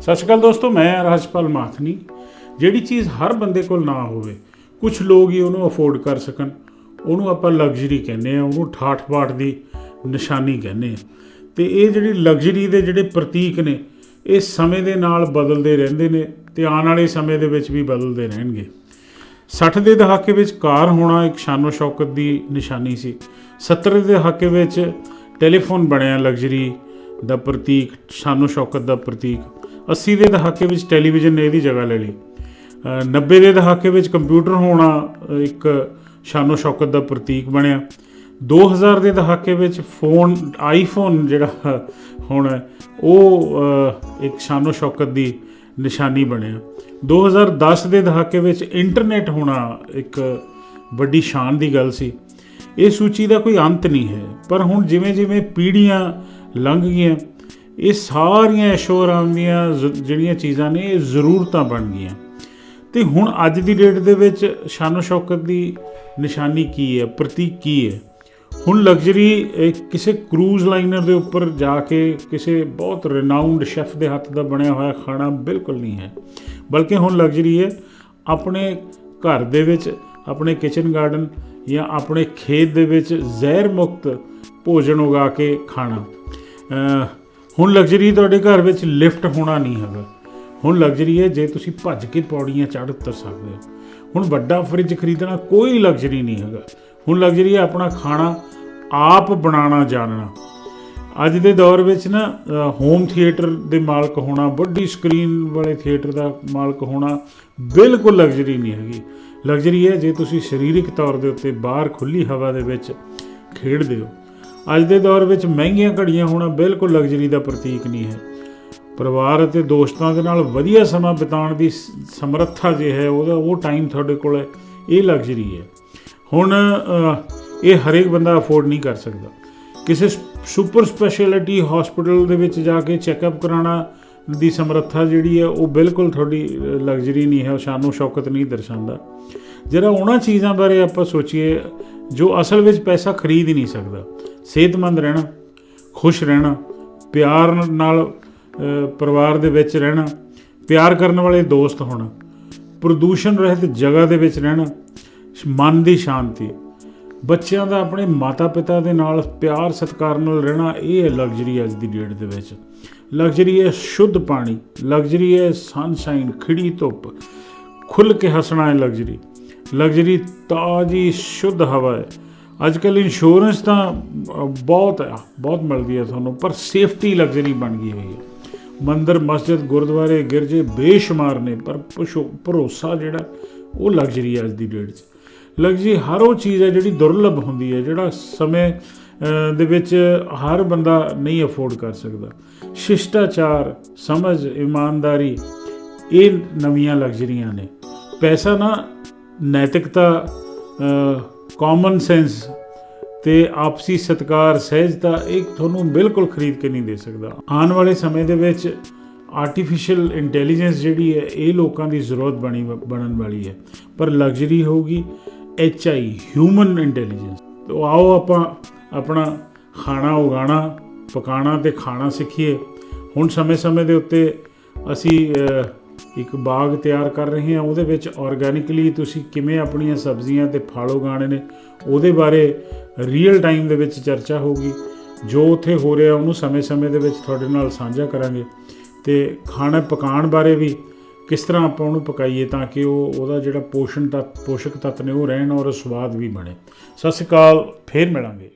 ਸਤਿ ਸ਼੍ਰੀ ਅਕਾਲ ਦੋਸਤੋ, ਮੈਂ ਰਾਜਪਾਲ ਮਾਥਨੀ। ਜਿਹੜੀ ਚੀਜ਼ ਹਰ ਬੰਦੇ ਕੋਲ ਨਾ ਹੋਵੇ ਕੁਝ ਲੋਕ ਹੀ ਉਹਨੂੰ ਅਫੋਰਡ ਕਰ ਸਕਣ। ਉਹਨੂੰ ਆਪਾਂ ਲਗਜ਼ਰੀ ਕਹਿੰਦੇ ਆ ਉਹਨੂੰ ਠਾਠ ਬਾਠ ਦੀ ਨਿਸ਼ਾਨੀ ਕਹਿੰਦੇ ਆ ਤੇ ਇਹ ਜਿਹੜੀ ਲਗਜ਼ਰੀ ਦੇ ਜਿਹੜੇ ਪ੍ਰਤੀਕ ਨੇ, ਇਹ ਸਮੇਂ ਦੇ ਨਾਲ ਬਦਲਦੇ ਰਹਿੰਦੇ ਨੇ ਤੇ ਆਉਣ ਵਾਲੇ ਸਮੇਂ ਦੇ ਵਿੱਚ ਵੀ ਬਦਲਦੇ ਰਹਿਣਗੇ। 60 ਦੇ ਦਹਾਕੇ ਵਿੱਚ ਕਾਰ ਹੋਣਾ ਇੱਕ ਸ਼ਾਨੋ ਸ਼ੌਕਤ ਦੀ ਨਿਸ਼ਾਨੀ ਸੀ। 70 ਦੇ ਦਹਾਕੇ ਵਿੱਚ ਟੈਲੀਫੋਨ ਬਣਿਆ ਲਗਜ਼ਰੀ ਦਾ ਪ੍ਰਤੀਕ, ਸ਼ਾਨੋ ਸ਼ੌਕਤ ਦਾ ਪ੍ਰਤੀਕ। 80 ਦੇ ਦਹਾਕੇ ਵਿੱਚ ਟੈਲੀਵਿਜ਼ਨ ਨੇ ਇਹਦੀ ਜਗ੍ਹਾ ਲੈ ਲਈ। ਅ, 90 ਦੇ ਦਹਾਕੇ ਵਿੱਚ ਕੰਪਿਊਟਰ ਹੋਣਾ ਇੱਕ ਸ਼ਾਨੋ ਸ਼ੌਕਤ ਦਾ ਪ੍ਰਤੀਕ ਬਣਿਆ। 2000 ਦੇ ਦਹਾਕੇ ਵਿੱਚ ਫੋਨ ਆਈਫੋਨ ਜਿਹੜਾ ਹੁਣ ਉਹ ਇੱਕ ਸ਼ਾਨੋ ਸ਼ੌਕਤ ਦੀ ਨਿਸ਼ਾਨੀ ਬਣਿਆ। 2010 ਦੇ ਦਹਾਕੇ ਵਿੱਚ ਇੰਟਰਨੈਟ ਹੋਣਾ ਇੱਕ ਵੱਡੀ ਸ਼ਾਨ ਦੀ ਗੱਲ ਸੀ। ਇਹ ਸੂਚੀ ਦਾ ਕੋਈ ਅੰਤ ਨਹੀਂ ਹੈ ਪਰ ਹੁਣ ਜਿਵੇਂ ਜਿਵੇਂ ਪੀੜ੍ਹੀਆਂ ਲੰਘ ਗਈਆਂ ਇਹ ਸਾਰੀਆਂ ਐਸ਼ੋਆਰਾਮ ਦੀਆਂ ਜ਼- ਜਿਹੜੀਆਂ ਚੀਜ਼ਾਂ ਨੇ, ਇਹ ਜ਼ਰੂਰਤਾਂ ਬਣ ਗਈਆਂ। ਤੇ ਹੁਣ ਅੱਜ ਦੀ ਡੇਟ ਦੇ ਵਿੱਚ ਸ਼ਾਨੋ ਸ਼ੌਕਤ ਦੀ ਨਿਸ਼ਾਨੀ ਕੀ ਹੈ, ਪ੍ਰਤੀਕ ਕੀ ਹੈ? ਹੁਣ ਲਗਜ਼ਰੀ ਕਿਸੇ ਕਰੂਜ਼ ਲਾਈਨਰ ਦੇ ਉੱਪਰ ਜਾ ਕੇ ਕਿਸੇ ਬਹੁਤ ਰਿਨਾਊਂਡ ਸ਼ੈਫ ਦੇ ਹੱਥ ਦਾ ਬਣਿਆ ਹੋਇਆ ਖਾਣਾ ਬਿਲਕੁਲ ਨਹੀਂ ਹੈ। ਬਲਕਿ ਹੁਣ ਲਗਜ਼ਰੀ ਹੈ ਆਪਣੇ ਘਰ ਦੇ ਵਿੱਚ, ਆਪਣੇ ਕਿਚਨ ਗਾਰਡਨ ਜਾਂ ਆਪਣੇ ਖੇਤ ਦੇ ਵਿੱਚ ਜ਼ਹਿਰ ਮੁਕਤ ਭੋਜਨ ਉਗਾ ਕੇ ਖਾਣਾ। ਹੁਣ ਲਗਜ਼ਰੀ ਤੁਹਾਡੇ ਘਰ ਵਿੱਚ ਲਿਫਟ ਹੋਣਾ ਨਹੀਂ ਹੈਗਾ। ਹੁਣ ਲਗਜ਼ਰੀ ਹੈ, ਜੇ ਤੁਸੀਂ ਭੱਜ ਕੇ ਪੌੜੀਆਂ ਚੜ੍ਹ ਉਤਰ ਸਕਦੇ ਹੋ। ਹੁਣ ਵੱਡਾ ਫ੍ਰਿਜ ਖਰੀਦਣਾ ਕੋਈ ਲਗਜ਼ਰੀ ਨਹੀਂ ਹੈਗਾ। ਹੁਣ ਲਗਜ਼ਰੀ ਹੈ ਆਪਣਾ ਖਾਣਾ ਆਪ ਬਣਾਉਣਾ, ਜਾਣਨਾ। ਅੱਜ ਦੇ ਦੌਰ ਵਿੱਚ ਨਾ ਹੋਮ ਥੀਏਟਰ ਦੇ ਮਾਲਕ ਹੋਣਾ, ਵੱਡੀ ਸਕਰੀਨ ਵਾਲੇ ਥੀਏਟਰ ਦਾ ਮਾਲਕ ਹੋਣਾ ਬਿਲਕੁਲ ਲਗਜ਼ਰੀ ਨਹੀਂ ਹੈਗੀ। ਲਗਜ਼ਰੀ ਹੈ, ਜੇ ਤੁਸੀਂ ਸਰੀਰਕ ਤੌਰ ਦੇ ਉੱਤੇ ਬਾਹਰ ਖੁੱਲੀ ਹਵਾ ਦੇ ਵਿੱਚ ਖੇਡਦੇ ਹੋ ਅੱਜ ਦੇ ਦੌਰ ਵਿੱਚ ਮਹਿੰਗੀਆਂ ਘੜੀਆਂ ਹੋਣਾ ਬਿਲਕੁਲ ਲਗਜ਼ਰੀ ਦਾ ਪ੍ਰਤੀਕ ਨਹੀਂ ਹੈ। ਪਰਿਵਾਰ ਅਤੇ ਦੋਸਤਾਂ ਦੇ ਨਾਲ ਵਧੀਆ ਸਮਾਂ ਬਿਤਾਉਣ ਦੀ ਸਮਰੱਥਾ ਜੇ ਹੈ, ਉਹਦਾ ਉਹ ਟਾਈਮ ਤੁਹਾਡੇ ਕੋਲ ਹੈ, ਇਹ ਲਗਜ਼ਰੀ ਹੈ। ਹੁਣ ਇਹ ਹਰੇਕ ਬੰਦਾ ਅਫੋਰਡ ਨਹੀਂ ਕਰ ਸਕਦਾ। ਕਿਸੇ ਸੁਪਰ ਸਪੈਸ਼ਲਿਟੀ ਹਸਪੀਟਲ ਦੇ ਵਿੱਚ ਜਾ ਕੇ ਚੈੱਕਅਪ ਕਰਾਉਣਾ ਦੀ ਸਮਰੱਥਾ ਜਿਹੜੀ ਹੈ, ਉਹ ਬਿਲਕੁਲ ਤੁਹਾਡੀ ਲਗਜ਼ਰੀ ਨਹੀਂ ਹੈ ਉਹ ਸ਼ਾਨੋ ਸ਼ੌਕਤ ਨਹੀਂ ਦਰਸਾਉਂਦਾ। ਜਿਹੜਾ ਉਹਨਾਂ ਚੀਜ਼ਾਂ ਬਾਰੇ ਆਪਾਂ ਸੋਚੀਏ, ਜੋ ਅਸਲ ਵਿੱਚ ਪੈਸਾ ਖਰੀਦ ਹੀ ਨਹੀਂ ਸਕਦਾ। ਸਿਹਤਮੰਦ ਰਹਿਣਾ, ਖੁਸ਼ ਰਹਿਣਾ, ਪਿਆਰ ਨਾਲ ਪਰਿਵਾਰ ਦੇ ਵਿੱਚ ਰਹਿਣਾ, ਪਿਆਰ ਕਰਨ ਵਾਲੇ ਦੋਸਤ ਹੋਣਾ, ਪ੍ਰਦੂਸ਼ਣ ਰਹਿਤ ਜਗ੍ਹਾ ਦੇ ਵਿੱਚ ਰਹਿਣਾ, ਮਨ ਦੀ ਸ਼ਾਂਤੀ। ਬੱਚਿਆਂ ਦਾ ਆਪਣੇ ਮਾਤਾ-ਪਿਤਾ ਦੇ ਨਾਲ ਪਿਆਰ, ਸਤਿਕਾਰ ਨਾਲ ਰਹਿਣਾ, ਇਹ ਹੈ ਲਗਜ਼ਰੀ ਅੱਜ ਦੀ ਡੇਟ ਦੇ ਵਿੱਚ। ਲਗਜ਼ਰੀ ਹੈ ਸ਼ੁੱਧ ਪਾਣੀ ਲਗਜ਼ਰੀ ਹੈ ਸਨਸ਼ਾਈਨ ਖਿੜੀ ਧੁੱਪ ਖੁੱਲ ਕੇ ਹੱਸਣਾ ਹੈ ਲਗਜ਼ਰੀ ਲਗਜ਼ਰੀ ਤਾਜੀ, ਸ਼ੁੱਧ ਹਵਾ ਹੈ। ਅੱਜ ਕੱਲ ਇੰਸ਼ੋਰੈਂਸ ਤਾਂ ਬਹੁਤ ਆ, ਬਹੁਤ ਮਿਲਦੀ ਹੈ ਤੁਹਾਨੂੰ, ਪਰ ਸੇਫਟੀ ਲਗਜ਼ਰੀ ਬਣ ਗਈ ਹੋਈ ਹੈ ਮੰਦਰ, ਮਸਜਿਦ, ਗੁਰਦੁਆਰੇ ਗਿਰਜੇ ਬੇਸ਼ੁਮਾਰ ਨੇ, ਪਰ ਭਰੋਸਾ ਜਿਹੜਾ, ਉਹ ਲਗਜ਼ਰੀ ਹੈ ਅੱਜ ਦੀ ਡੇਟ 'ਚ। ਲਗਜ਼ਰੀ ਹਰ ਉਹ ਚੀਜ਼ ਹੈ ਜਿਹੜੀ ਦੁਰਲਭ ਹੁੰਦੀ ਹੈ ਜਿਹੜਾ ਸਮੇਂ ਦੇ ਵਿੱਚ ਹਰ ਬੰਦਾ ਨਹੀਂ ਅਫੋਰਡ ਕਰ ਸਕਦਾ। ਸ਼ਿਸ਼ਟਾਚਾਰ, ਸਮਝ, ਇਮਾਨਦਾਰੀ, ਇਹ ਨਵੀਆਂ ਲਗਜ਼ਰੀਆਂ ਨੇ। ਪੈਸਾ ਨਾ, ਨੈਤਿਕਤਾ ਕਾਮਨ ਸੈਂਸ ਤੇ ਆਪਸੀ ਸਤਕਾਰ, ਸਹਿਜਤਾ, ਇਹ ਤੁਹਾਨੂੰ ਬਿਲਕੁਲ ਖਰੀਦ ਕੇ ਨਹੀਂ ਦੇ ਸਕਦਾ। ਆਉਣ ਵਾਲੇ ਸਮੇਂ ਦੇ ਵਿੱਚ ਆਰਟੀਫੀਸ਼ੀਅਲ ਇੰਟੈਲੀਜੈਂਸ ਜਿਹੜੀ ਹੈ, ਇਹ ਲੋਕਾਂ ਦੀ ਜ਼ਰੂਰਤ ਬਣੀ ਬਣਨ ਵਾਲੀ ਹੈ। ਪਰ ਲਗਜ਼ਰੀ ਹੋਊਗੀ ਐਚ ਆਈ ਹਿਊਮਨ ਇੰਟੈਲੀਜੈਂਸ ਤੋਂ ਆਓ ਆਪਾਂ ਆਪਣਾ ਖਾਣਾ ਉਗਾਣਾ ਪਕਾਣਾ ਤੇ ਖਾਣਾ ਸਿੱਖੀਏ। ਹੁਣ ਸਮੇਂ-ਸਮੇਂ ਦੇ ਉੱਤੇ ਅਸੀਂ ਇੱਕ ਬਾਗ ਤਿਆਰ ਕਰ ਰਹੇ ਹਾਂ, ਉਹਦੇ ਵਿੱਚ ਆਰਗੈਨਿਕਲੀ ਤੁਸੀਂ ਕਿਵੇਂ ਆਪਣੀਆਂ ਸਬਜ਼ੀਆਂ ਤੇ ਫਲ ਉਗਾਉਣੇ ਨੇ, ਉਹਦੇ ਬਾਰੇ ਰੀਅਲ ਟਾਈਮ ਦੇ ਵਿੱਚ ਚਰਚਾ ਹੋਊਗੀ। ਜੋ ਉੱਥੇ ਹੋ ਰਿਹਾ, ਉਹਨੂੰ ਸਮੇਂ-ਸਮੇਂ ਦੇ ਵਿੱਚ ਤੁਹਾਡੇ ਨਾਲ ਸਾਂਝਾ ਕਰਾਂਗੇ। ਤੇ ਖਾਣਾ ਪਕਾਉਣ ਬਾਰੇ ਵੀ ਕਿਸ ਤਰ੍ਹਾਂ ਆਪਾਂ ਉਹਨੂੰ ਪਕਾਈਏ ਤਾਂ ਕਿ ਉਹ, ਉਹਦਾ ਜਿਹੜਾ ਪੋਸ਼ਣ ਤੱਤ, ਪੋਸ਼ਕ ਤੱਤ ਨੇ, ਉਹ ਰਹਿਣ ਔਰ ਸਵਾਦ ਵੀ ਬਣੇ। ਸਤਿ ਸ਼੍ਰੀ ਅਕਾਲ, ਫੇਰ ਮਿਲਾਂਗੇ।